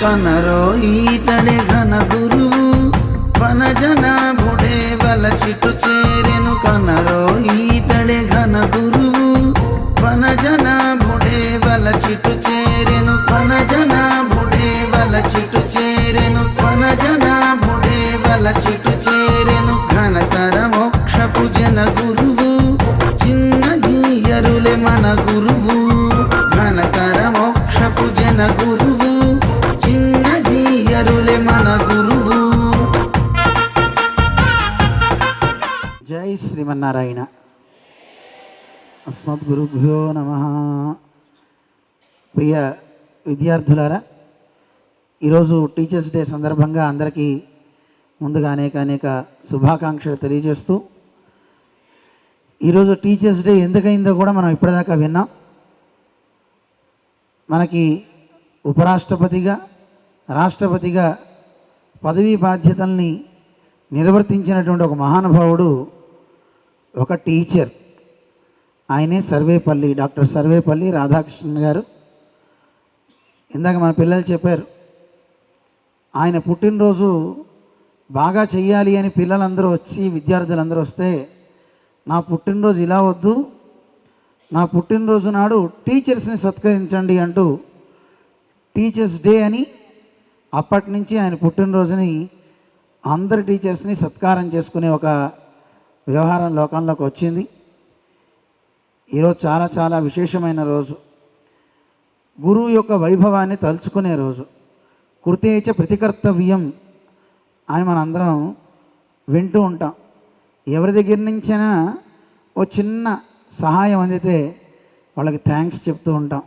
కనరో ఈతడే ఘన గురువు వనజన జనాభ వల చిటు చేరెను కనరో ఈతడే ఘన గురువు వనజన బుడే వల చిటు చేరెను వనజన బుడే వల చిటు చేరెను వనజన బుడే వల చిటు చేరెను. ఘనతర మోక్షపు జన గురువు చిన్న జీయరులే మన గురువు. ఘనతర మోక్షపు జన గురువు. జై శ్రీమన్నారాయణ. అస్మద్గురుభ్యో నమ. ప్రియ విద్యార్థులారా ఈరోజు టీచర్స్ డే సందర్భంగా అందరికీ ముందుగా అనేక అనేక శుభాకాంక్షలు తెలియజేస్తూ ఈరోజు టీచర్స్ డే ఎందుకైందో కూడా మనం ఇప్పటిదాకా విన్నాం. మనకి ఉపరాష్ట్రపతిగా రాష్ట్రపతిగా పదవీ బాధ్యతల్ని నిర్వర్తించినటువంటి ఒక మహానుభావుడు ఒక టీచర్. ఆయనే సర్వేపల్లి డాక్టర్ సర్వేపల్లి రాధాకృష్ణన్ గారు. ఇందాక మన పిల్లలు చెప్పారు ఆయన పుట్టినరోజు బాగా చెయ్యాలి అని పిల్లలందరూ వచ్చి విద్యార్థులందరూ వస్తే నా పుట్టినరోజు ఇలా వద్దు నా పుట్టినరోజు నాడు టీచర్స్ని సత్కరించండి అంటూ టీచర్స్ డే అని అప్పటి నుంచి ఆయన పుట్టినరోజుని అందరి టీచర్స్ని సత్కారం చేసుకునే ఒక వ్యవహారం లోకంలోకి వచ్చింది. ఈరోజు చాలా చాలా విశేషమైన రోజు. గురువు యొక్క వైభవాన్ని తలుచుకునే రోజు. కృతేచ ప్రతికర్తవ్యం అని మనందరం వింటూ ఉంటాం. ఎవరి దగ్గర నుంచైనా ఓ చిన్న సహాయం అందితే వాళ్ళకి థ్యాంక్స్ చెప్తూ ఉంటాం.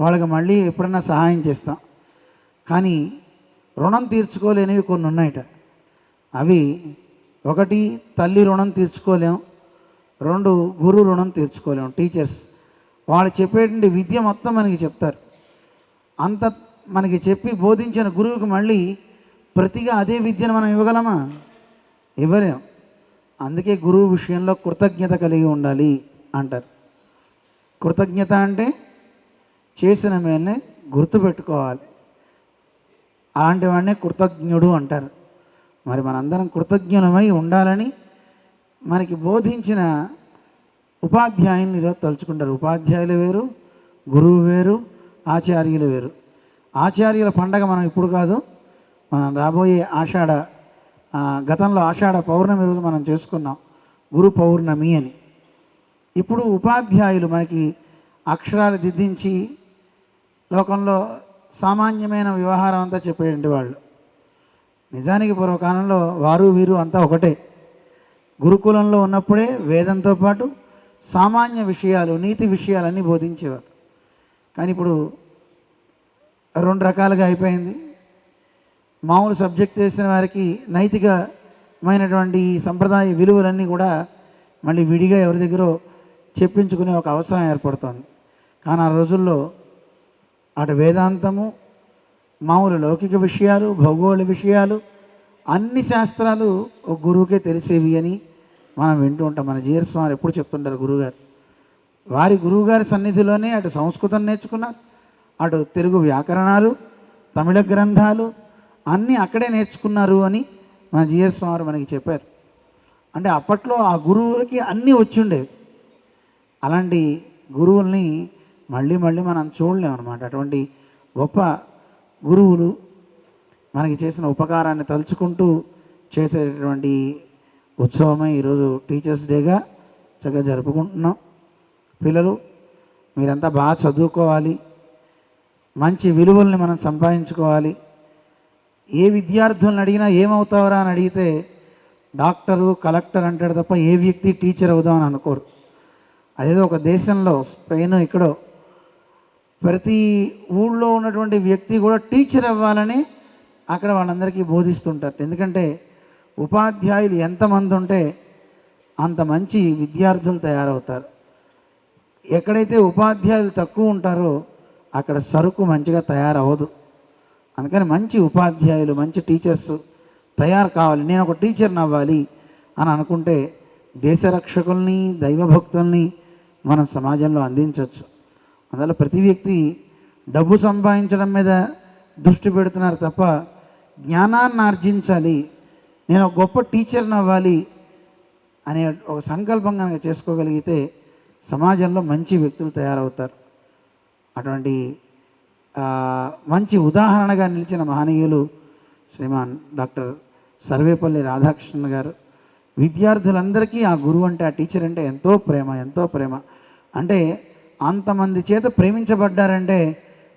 వాళ్ళకి మళ్ళీ ఎప్పుడైనా సహాయం చేస్తాం. కానీ రుణం తీర్చుకోలేనివి కొన్ని ఉన్నాయట. అవి ఒకటి తల్లి రుణం తీర్చుకోలేం. రెండు గురు రుణం తీర్చుకోలేం. టీచర్స్ వాళ్ళు చెప్పేటువంటి విద్య మొత్తం మనకి చెప్తారు. అంత మనకి చెప్పి బోధించిన గురువుకి మళ్ళీ ప్రతిగా అదే విద్యను మనం ఇవ్వగలమా? ఇవ్వలేం. అందుకే గురువు విషయంలో కృతజ్ఞత కలిగి ఉండాలి అంటారు. కృతజ్ఞత అంటే చేసిన మేల్ని గుర్తుపెట్టుకోవాలి. అలాంటి వాడినే కృతజ్ఞుడు అంటారు. మరి మనందరం కృతజ్ఞులమై ఉండాలని మనకి బోధించిన ఉపాధ్యాయుని ఈరోజు తలుచుకుంటారు. ఉపాధ్యాయులు వేరు గురువు వేరు ఆచార్యులు వేరు. ఆచార్యుల పండగ మనం ఇప్పుడు కాదు మనం రాబోయే ఆషాఢ గతంలో ఆషాఢ పౌర్ణమి రోజు మనం చేసుకున్నాం. గురు పౌర్ణమి అని. ఇప్పుడు ఉపాధ్యాయులు మనకి అక్షరాలు దిద్దించి లోకంలో సామాన్యమైన వ్యవహారం అంతా చెప్పేటువంటి వాళ్ళు. నిజానికి పూర్వకాలంలో వారు వీరు అంతా ఒకటే. గురుకులంలో ఉన్నప్పుడే వేదంతో పాటు సామాన్య విషయాలు నీతి విషయాలన్నీ బోధించేవారు. కానీ ఇప్పుడు రెండు రకాలుగా అయిపోయింది. మామూలు సబ్జెక్ట్ చేసిన వారికి నైతికమైనటువంటి సంప్రదాయ విలువలన్నీ కూడా మళ్ళీ విడిగా ఎవరి దగ్గర చెప్పించుకునే ఒక అవసరం ఏర్పడుతోంది. కానీ ఆ రోజుల్లో అటు వేదాంతము మామూలు లౌకిక విషయాలు భౌగోళిక విషయాలు అన్ని శాస్త్రాలు ఒక గురువుకే తెలిసేవి అని మనం వింటూ ఉంటాం. మన జీఎస్ స్వామి ఎప్పుడు చెప్తుంటారు గురువుగారు. వారి గురువుగారి సన్నిధిలోనే అటు సంస్కృతం నేర్చుకున్నారు అటు తెలుగు వ్యాకరణాలు తమిళ గ్రంథాలు అన్నీ అక్కడే నేర్చుకున్నారు అని మన జిఎస్ స్వామి మనకి చెప్పారు. అంటే అప్పట్లో ఆ గురువులకి అన్నీ వచ్చిండేవి అలాంటి గురువుల్ని మళ్ళీ మళ్ళీ మనం చూడలేం అనమాట అటువంటి గొప్ప గురువులు మనకి చేసిన ఉపకారాన్ని తలుచుకుంటూ చేసేటటువంటి ఉత్సవమే ఈరోజు టీచర్స్ డేగా చక్కగా జరుపుకుంటున్నాం. పిల్లలు మీరంతా బాగా చదువుకోవాలి. మంచి విలువల్ని మనం సంపాదించుకోవాలి. ఏ విద్యార్థులను అడిగినా ఏమవుతావరా అని అడిగితే డాక్టరు కలెక్టర్ అంటాడు తప్ప ఏ వ్యక్తి టీచర్ అవుదామని అనుకోరు. అదేదో ఒక దేశంలో స్పెయిన్ ఇక్కడో ప్రతి ఊళ్ళో ఉన్నటువంటి వ్యక్తి కూడా టీచర్ అవ్వాలని అక్కడ వాళ్ళందరికీ బోధిస్తుంటారు. ఎందుకంటే ఉపాధ్యాయులు ఎంతమంది ఉంటే అంత మంచి విద్యార్థులు తయారవుతారు. ఎక్కడైతే ఉపాధ్యాయులు తక్కువ ఉంటారో అక్కడ సరుకు మంచిగా తయారవ్వదు. అందుకని మంచి ఉపాధ్యాయులు మంచి టీచర్స్ తయారు కావాలి. నేను ఒక టీచర్ని అవ్వాలి అని అనుకుంటే దేశ రక్షకుల్ని దైవభక్తుల్ని మనం సమాజంలో అందించవచ్చు. అందువల్ల ప్రతి వ్యక్తి డబ్బు సంపాదించడం మీద దృష్టి పెడుతున్నారు తప్ప జ్ఞానాన్ని ఆర్జించాలి నేను ఒక గొప్ప టీచర్ని అవ్వాలి అనే ఒక సంకల్పం కనుక చేసుకోగలిగితే సమాజంలో మంచి వ్యక్తులు తయారవుతారు. అటువంటి మంచి ఉదాహరణగా నిలిచిన మహనీయులు శ్రీమాన్ డాక్టర్ సర్వేపల్లి రాధాకృష్ణన్ గారు. విద్యార్థులందరికీ ఆ గురువు అంటే ఆ టీచర్ అంటే ఎంతో ప్రేమ ఎంతో ప్రేమ. అంటే అంతమంది చేత ప్రేమించబడ్డారంటే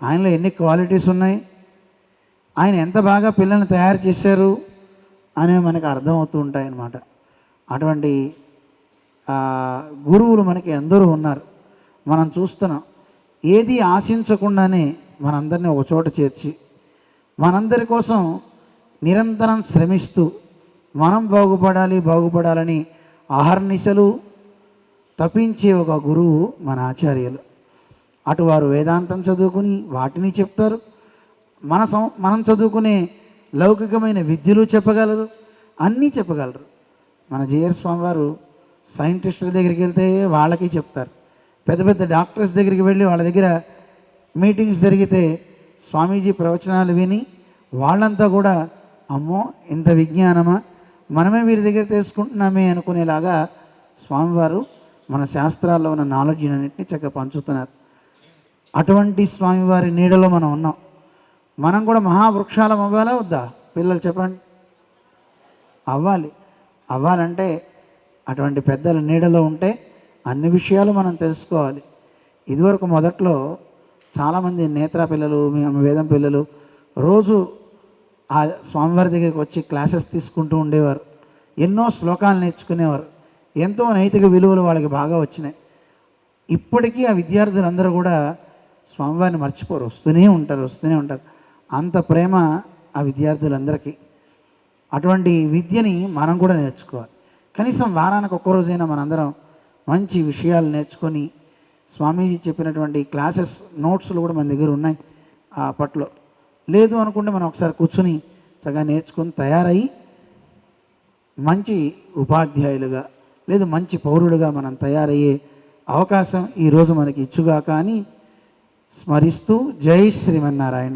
ఆయనలో ఎన్ని క్వాలిటీస్ ఉన్నాయి? ఆయన ఎంత బాగా పిల్లల్ని తయారు చేశారు? అనేవి మనకు అర్థమవుతూ ఉంటాయి అన్నమాట అటువంటి గురువులు మనకి ఎందరూ ఉన్నారు. మనం చూస్తున్నాం. ఏది ఆశించకుండానే మనందరినీ ఒక చోట చేర్చి మనందరి కోసం నిరంతరం శ్రమిస్తూ మనం బాగుపడాలి బాగుపడాలని అహర్నిశలు తప్పించే ఒక గురువు మన ఆచార్యులు. అటు వారు వేదాంతం చదువుకుని వాటిని చెప్తారు. మన సం మనం చదువుకునే లౌకికమైన విద్యలు చెప్పగలరు. అన్నీ చెప్పగలరు. మన జిఆర్ స్వామి వారు సైంటిస్టుల దగ్గరికి వెళ్తే వాళ్ళకి చెప్తారు. పెద్ద పెద్ద డాక్టర్స్ దగ్గరికి వెళ్ళి వాళ్ళ దగ్గర మీటింగ్స్ జరిగితే స్వామీజీ ప్రవచనాలు విని వాళ్ళంతా కూడా అమ్మో ఇంత విజ్ఞానమా? మనమే వీరి దగ్గర తెలుసుకుంటున్నామే అనుకునేలాగా స్వామివారు మన శాస్త్రాల్లో ఉన్న నాలెడ్జ్ అన్నింటినీ చక్కగా పంచుతున్నారు. అటువంటి స్వామివారి నీడలో మనం ఉన్నాం. మనం కూడా మహావృక్షాల అవ్వాలా వద్దా? పిల్లలు చెప్పండి. అవ్వాలి. అవ్వాలంటే అటువంటి పెద్దల నీడలో ఉంటే అన్ని విషయాలు మనం తెలుసుకోవాలి. ఇదివరకు మొదట్లో చాలామంది నేత్ర పిల్లలు మేము వేదం పిల్లలు రోజు ఆ స్వామివారి దగ్గరికి వచ్చి క్లాసెస్ తీసుకుంటూ ఉండేవారు. ఎన్నో శ్లోకాలు నేర్చుకునేవారు. ఎంతో నైతిక విలువలు వాళ్ళకి బాగా వచ్చినాయి. ఇప్పటికీ ఆ విద్యార్థులందరూ కూడా స్వామివారిని మర్చిపోరు. వస్తూనే ఉంటారు వస్తూనే ఉంటారు. అంత ప్రేమ ఆ విద్యార్థులందరికీ. అటువంటి విద్యని మనం కూడా నేర్చుకోవాలి. కనీసం వారానికి ఒక్క రోజైనా మనందరం మంచి విషయాలు నేర్చుకొని స్వామీజీ చెప్పినటువంటి క్లాసెస్ నోట్స్లు కూడా మన దగ్గర ఉన్నాయి ఆ అప్పట్లో. లేదు అనుకుంటే మనం ఒకసారి కూర్చుని చక్కగా నేర్చుకొని తయారయ్యి మంచి ఉపాధ్యాయులుగా లేదు మంచి పౌరులుగా మనం తయారయ్యే అవకాశం ఈరోజు మనకి ఇచ్చుగా కానీ స్మరిస్తూ జై శ్రీమన్నారాయణ.